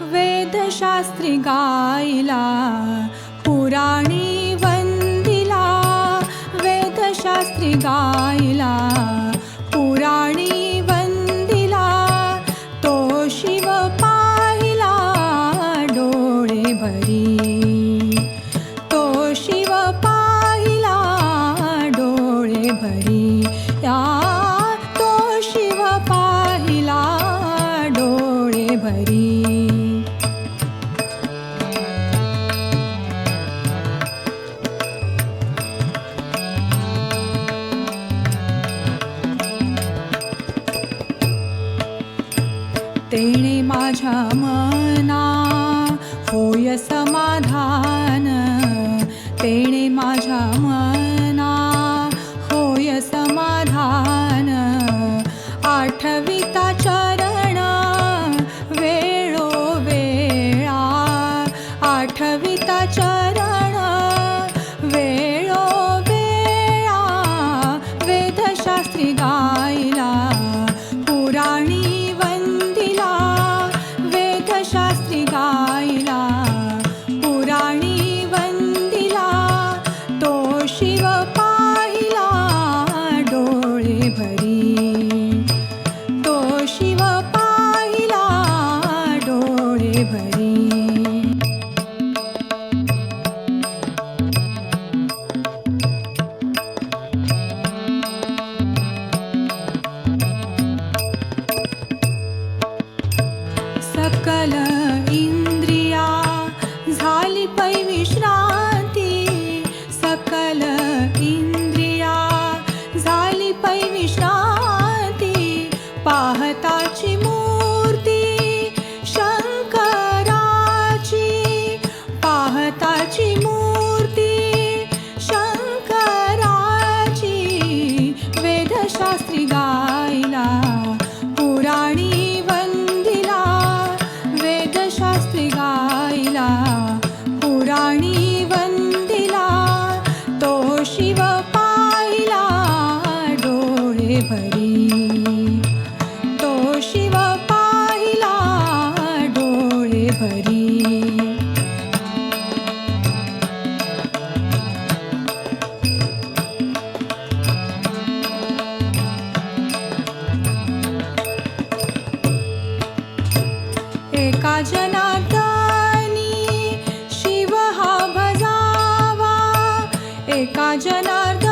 वेदशास्त्री गायला पुराणी वंदिला. वेदशास्त्री गायला पुराणी वंदिला. तो शिव पाहिला डोळे भरी. तो शिव पाहिला डोळे भरी. या तो शिव पाहिला डोळे भरी. तेणे माझ्या मना होय समाधान तेणे माझ्या मना. सकल इंद्रिया झाली पै विश्रांती. सकल इंद्रिया झाली पै विश्रांती. पाहताची मूर्ती शंकराची. पाहताची मूर्ती शंकराची. वेदशास्त्री गा पुराणी वंदिला तो शिव पाहिला डोळे भरी. तो शिव पाहिला डोळे भरी. एका जन জানার